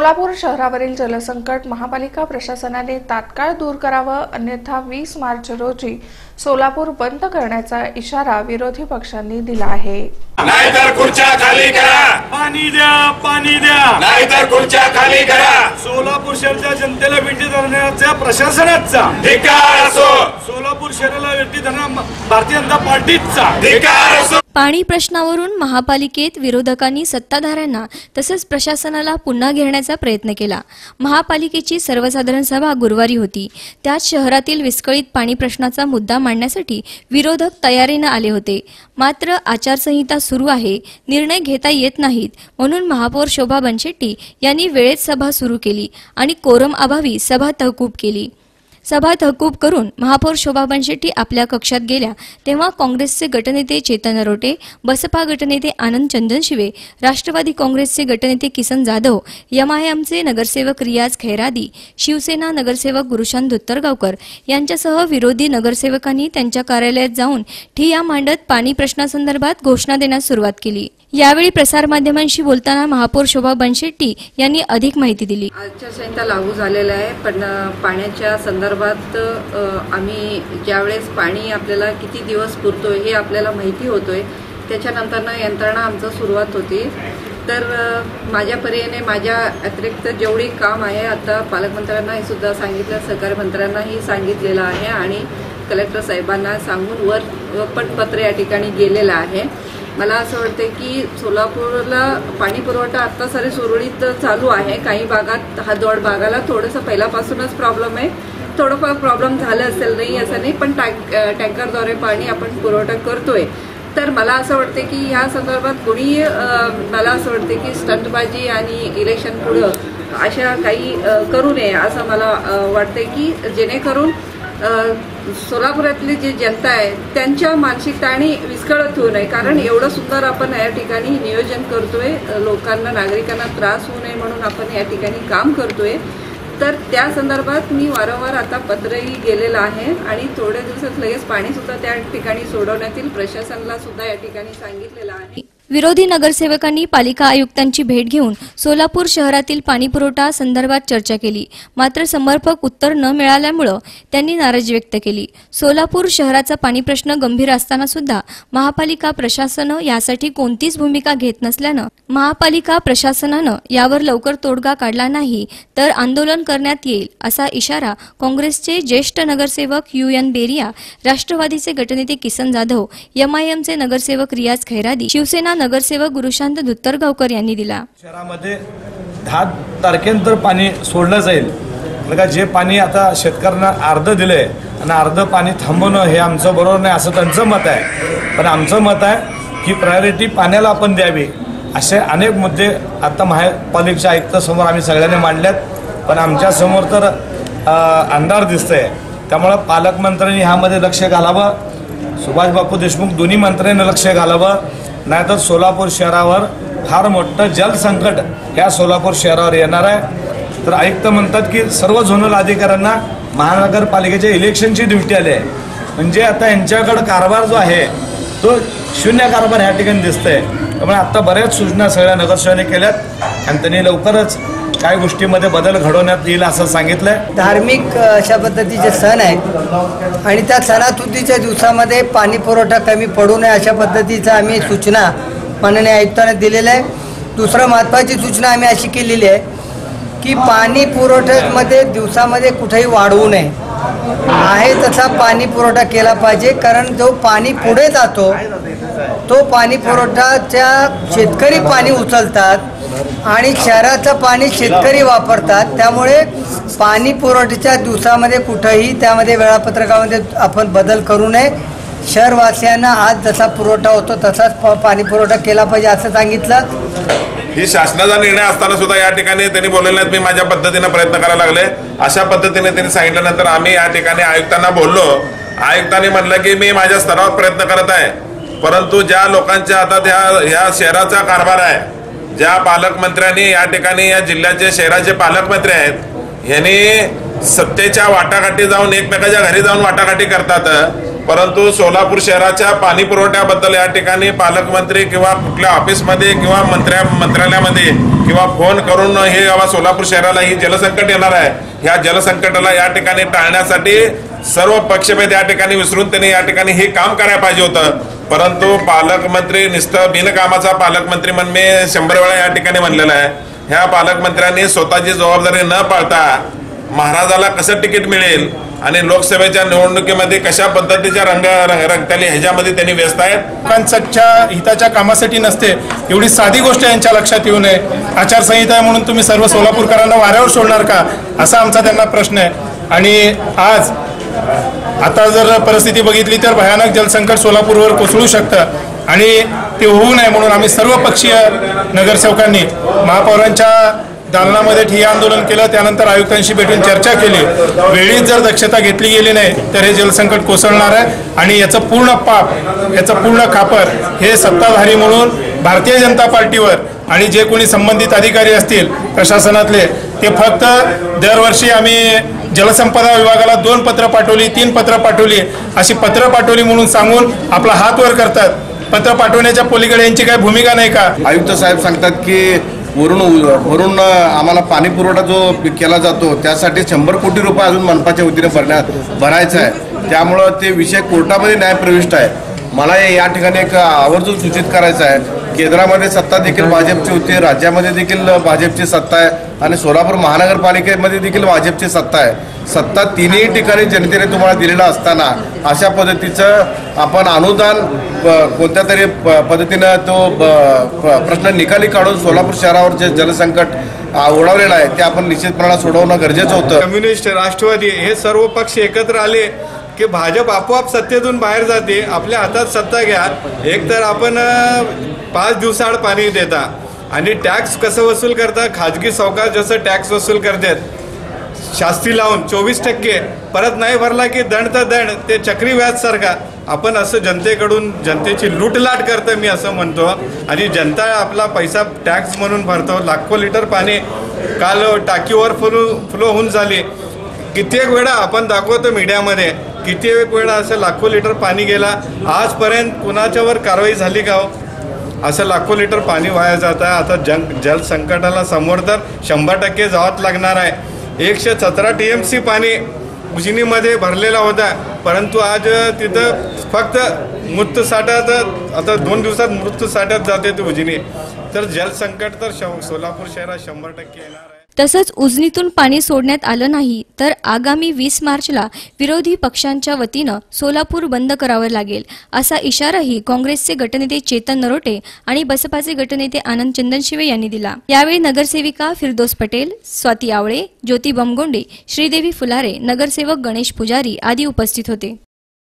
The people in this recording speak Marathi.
सोलापूर शहरावरील जलसंकट महापालिका प्रशासनाने तात्काळ दूर करावं अन्यथा वीस मार्च रोजी सोलापूर बंद करण्याचा इशारा विरोधी पक्षांनी दिला आहे. नाहीतर खुर्च्या खाली करा. पाणी द्या पाणी द्या. नाहीतर खुर्च्या खाली करा. सोलापूर शहराच्या जनतेला भेटी धरण्याच्या प्रशासनाचा धिकार असो. सोलापूर शहराला भेटी धरण्या भारतीय जनता पार्टीचा धिकार असो. पाणी प्रश्नावरून महापालिकेत विरोधकांनी सत्ताधाऱ्यांना तसंच प्रशासनाला पुन्हा घेरण्याचा प्रयत्न केला. महापालिकेची सर्वसाधारण सभा गुरुवारी होती. त्यात शहरातील विस्कळीत पाणी प्रश्नाचा मुद्दा मांडण्यासाठी विरोधक तयारीनं आले होते. मात्र आचारसंहिता सुरू आहे. निर्णय घेता येत नाहीत. म्हणून महापौर शोभा बनशेट्टी यांनी वेळेत सभा सुरू केली आणि कोरम अभावी सभा तहकूब केली. सभा तहकूब करून महापौर शोभा बनशेट्टी आपल्या कक्षात गेल्या तेव्हा काँग्रेसचे गटनेते चेतन रोटे बसपा गटनेते आनंद चंदनशिवे राष्ट्रवादी काँग्रेसचे गटनेते किसन जाधव एमआयएमचे नगरसेवक रियाज खैरादी शिवसेना नगरसेवक गुरुशांत धोत्तरगावकर यांच्यासह विरोधी नगरसेवकांनी त्यांच्या कार्यालयात जाऊन ठिया मांडत पाणी प्रश्नासंदर्भात घोषणा देण्यास सुरुवात केली. यावेळी प्रसारमाध्यमांशी बोलताना महापौर शोभा बनशेट्टी यांनी अधिक माहिती दिली. आचारसंहिता लागू झालेला आहे पण पाण्याच्या संदर्भात आम्ही ज्यावेळेस पाणी आपल्याला किती दिवस पुरतोय हे आपल्याला माहिती होतोय. त्याच्यानंतरनं यंत्रणा आमचं सुरुवात होती. तर माझ्या परीने माझ्या अतिरिक्त जेवढी काम आहे आता पालकमंत्र्यांनाही सुद्धा सांगितलं सहकारी मंत्र्यांनाही सांगितलेलं आहे आणि कलेक्टर साहेबांना सांगून वर पण पत्र या ठिकाणी गेलेलं आहे. मला असं वाटतं की सोलापूरला पाणी पुरवठा आत्ता सारे सुरळीत चालू आहे. काही भागात हदवाड भागाला थोडंसं पहिल्यापासूनच प्रॉब्लेम आहे. थोडंफार प्रॉब्लेम झालं असेल नाही असं नाही पण टँक टँकरद्वारे पाणी आपण पुरवठा करतोय. तर मला असं वाटतं की ह्या संदर्भात कोणी मला असं वाटतं की स्टंटबाजी आणि इलेक्शन पुढं अशा काही करू नये असं मला वाटते की जेणेकरून सोलापुरातली जी जनता आहे त्यांच्या मानसिकता आणि विस्कळत होऊ नये. कारण एवढं सुंदर आपण या ठिकाणी नियोजन करतोय लोकांना नागरिकांना त्रास होऊ नये म्हणून आपण या ठिकाणी काम करतोय. तर त्या संदर्भात मी वारंवार आता पत्रही गेलेलं आहे आणि थोड्या दिवसात लगेच पाणीसुद्धा त्या ठिकाणी सोडवण्यात येईल प्रशासनाला सुद्धा या ठिकाणी सांगितलेलं आहे. विरोधी नगरसेवकांनी पालिका आयुक्तांची भेट घेऊन सोलापूर शहरातील पाणीपुरवठा संदर्भात चर्चा केली. मात्र समर्पक उत्तर न मिळाल्यामुळं त्यांनी नाराजी व्यक्त केली. सोलापूर शहराचा पाणी प्रश्न गंभीर असताना सुद्धा महापालिका प्रशासनं यासाठी कोणतीच भूमिका घेत नसल्यानं महापालिका प्रशासनानं यावर लवकर तोडगा काढला नाही तर आंदोलन करण्यात येईल असा इशारा काँग्रेसचे ज्येष्ठ नगरसेवक यू एन बेरिया राष्ट्रवादीचे गटनेते किसन जाधव एमआयएमचे नगरसेवक रियाज खैरादी शिवसेना नगरसेवक गुरुशांत धुत्तरगावकर यांनी दिला. शहरामध्ये दहा तारखेनंतर पाणी सोडलं जाईल. का जे पाणी आता शेतकऱ्यांना अर्ध दिलंय आणि अर्ध पाणी थांबवणं हे आमचं बरोबर नाही असं त्यांचं मत आहे. पण आमचं मत आहे की प्रायोरिटी पाण्याला आपण द्यावी. असे अनेक मुद्दे आता महापालिकेच्या आयुक्तासमोर आम्ही सगळ्यांनी मांडल्यात. पण आमच्यासमोर तर अंधार अंधार दिसतंय. त्यामुळं पालकमंत्र्यांनी ह्यामध्ये लक्ष घालावं. सुभाष बापू देशमुख दोन्ही मंत्र्यांनी लक्ष घालावं. नाहीतर सोलापूर शहरावर फार मोठं जलसंकट ह्या सोलापूर शहरावर येणार आहे. तर आयुक्त म्हणतात की सर्व झोनल अधिकाऱ्यांना महानगरपालिकेच्या इलेक्शनची ड्युटी आली आहे. म्हणजे आता यांच्याकडं कारभार जो आहे तो शून्य कारभार ह्या ठिकाणी दिसतंय. त्यामुळे आता बऱ्याच सूचना सगळ्या नगरसेवाने केल्यात आणि त्यांनी लवकरच काय गोष्टीमध्ये बदल घडवण्यात येईल असं सांगितलंय? धार्मिक अशा पद्धतीचे सण आहेत. आणि त्या सणासुदीच्या दिवसामध्ये पाणी पुरवठा कमी पडू नये अशा पद्धतीचा आम्ही सूचना माननीय आयुक्तांना दिलेल्या आहे. दुसरं महत्त्वाची सूचना आम्ही अशी केलेली आहे की पाणी पुरवठ्यामध्ये दिवसामध्ये कुठेही वाढवू नये. आहे तसा पाणी पुरवठा केला पाहिजे कारण जो पाणी पुढे जातो तो पाणी पुरवठाच्या शेतकरी पाणी उचलतात आणि शहराचं पाणी शेतकरी वापरतात. त्यामुळे पाणी पुरवठ्याच्या दिवसामध्ये कुठंही त्यामध्ये वेळापत्रकामध्ये आपण बदल करू नये. शहरवासियांना आज जसा पुरवठा होतो तसाच पाणी पुरवठा केला पाहिजे असं सांगितलं. ही शासनाचा निर्णय असताना सुद्धा या ठिकाणी त्यांनी बोलले आहेत मी माझ्या पद्धतीने प्रयत्न करायला लागले. अशा पद्धतीने त्यांनी सांगितल्यानंतर आम्ही या ठिकाणी आयुक्तांना बोललो. आयुक्तांनी म्हणलं की मी माझ्या स्तरावर प्रयत्न करत आहे. परंतु ज्या लोकांच्या हातात ह्या ह्या शहराचा कारभार आहे ज्या पालकमंत्र्यांनी या ठिकाणी या जिल्ह्याचे शहराचे पालकमंत्री आहेत यांनी सत्तेच्या वाटाघाटी जाऊन एकमेकाच्या घरी जाऊन वाटाघाटी करतात. परंतु सोलापूर शहराच्या पाणी पुरवठ्याबद्दल या ठिकाणी पालकमंत्री किंवा कुठल्या ऑफिसमध्ये किंवा मंत्र्या मंत्रालयामध्ये किंवा फोन करून हे बाबा सोलापूर शहराला ही जलसंकट येणार आहे. ह्या जलसंकटाला या ठिकाणी टाळण्यासाठी सर्व पक्षभेद या ठिकाणी विसरून त्यांनी या ठिकाणी हे काम करायला पाहिजे होतं. परंतु पालकमंत्री नुसतं बिनकामाचा पालकमंत्री म्हणून मी शंभर वेळा या ठिकाणी म्हणलेला आहे. ह्या पालकमंत्र्यांनी स्वतःची जबाबदारी न पाळता महाराजाला कसं तिकीट मिळेल? आणि लोकसभेच्या निवडणुकीमध्ये कशा पद्धतीच्या रंग रंग- रंगताली ह्याच्यामध्ये त्यांनी व्यस्त आहेत? लोकांच्या हिताच्या कामासाठी नसते. एवढी साधी गोष्ट यांच्या लक्षात येऊ नये. आचारसंहिता आहे म्हणून तुम्ही सर्व सोलापूरकरांना वाऱ्यावर सोडणार का? असा आमचा त्यांना प्रश्न आहे. आणि आज आता जर परिस्थिती बघितली तर भयानक जलसंकट सोलापूरवर कोसळू शकतं. आणि ते होऊ नये म्हणून आम्ही सर्व पक्षीय नगरसेवकांनी महापौरांच्या दालनामध्ये ठिय्या आंदोलन केलं त्यानंतर आयुक्तांशी भेटून चर्चा केली. वेळीच जर दक्षता घेतली गेली नाही तर हे जलसंकट कोसळणार आहे आणि याचं पूर्ण पाप याचं पूर्ण खापर हे सत्ताधारी म्हणून भारतीय जनता पार्टीवर आणि जे कोणी संबंधित अधिकारी असतील प्रशासनातले ते फक्त दरवर्षी आम्ही जलसंपदा विभागाला दोन पत्र पाठवली तीन पत्र पाठवली अशी पत्र पाठवली म्हणून सांगून आपला हात वर करतात. पत्र पाठवण्याच्या पलीकडे यांची काही भूमिका नाही का? आयुक्त साहेब सांगतात की वरून वरून आम्हाला पाणी पुरवठा जो केला जातो त्यासाठी शंभर कोटी रुपये अजून मनपाच्या वतीने भरण्यात भरायचं आहे. त्यामुळं ते विषय कोर्टामध्ये न्यायप्रविष्ट आहे. मला हे या ठिकाणी एक आवर्जून सूचित करायचं आहे. केंद्रामध्ये सत्ता देखील भाजपची होती राज्यामध्ये देखील भाजपची सत्ता आहे आणि सोलापूर महानगरपालिकेमध्ये देखील भाजपची सत्ता आहे. सत्ता तिन्ही ठिकाणी जनतेने तुम्हाला दिलेला असताना अशा पद्धतीचं आपण अनुदान ब- कोणत्या तरी प- पद्धतीनं तो ब- प्रश्न निकाली काढून सोलापूर शहरावर जे जलसंकट ओढावलेलं आहे ते आपण निश्चितपणानं सोडवणं गरजेचं होतं. कम्युनिस्ट राष्ट्रवादी हे सर्व पक्ष एकत्र आले की भाजप आपोआप सत्तेतून बाहेर जाते आपल्या हातात सत्ता घ्या. एक तर आपण पाच दिवसाआड पाणी देता. आणि टॅक्स कसं वसूल करता? खाजगी सावकार जसं टॅक्स वसूल करतात शास्ती लावून चोवीस टक्के. परत नाही भरला की दंड तर दंड ते चक्री व्याज सारखा. आपण असं जनतेकडून जनतेची लूटलाट करतं मी असं म्हणतो. आणि जनता आपला पैसा टॅक्स म्हणून भरतो. लाखो लिटर पाणी काल टाकीवर फ्लो फ्लो होऊन झाली. कित्येक वेळा आपण दाखवतो मीडियामध्ये कित्येक वेळा असं लाखो लिटर पाणी गेला. आजपर्यंत कुणाच्यावर कारवाई झाली का हो? असं लाखो लिटर पाणी वाया जात आहे. आता जंग जल संकटाला समोर तर शंभर टक्के जावंच लागणार आहे. एकशे सतरा टी एम सी पाणी उजनीमध्ये भरलेला होता. परंतु आज तिथं फक्त मृत्यू साठ्यात आता दोन दिवसात मृत्यू साठ्यात जाते ते उजनी. तर जलसंकट तर श सोलापूर शहरात शंभर टक्के येणार आहे. तसंच उजनीतून पाणी सोडण्यात आलं नाही तर आगामी वीस मार्चला विरोधी पक्षांच्या वतीनं सोलापूर बंद करावं लागेल असा इशाराही काँग्रेसचे गटनेते चेतन नरोटे आणि बसपाचे गटनेते आनंद चंदनशिवे यांनी दिला. यावेळी नगरसेविका फिरदोस पटेल स्वाती आवळे ज्योती बमगोंडे श्रीदेवी फुलारे नगरसेवक गणेश पुजारी आदी उपस्थित होते.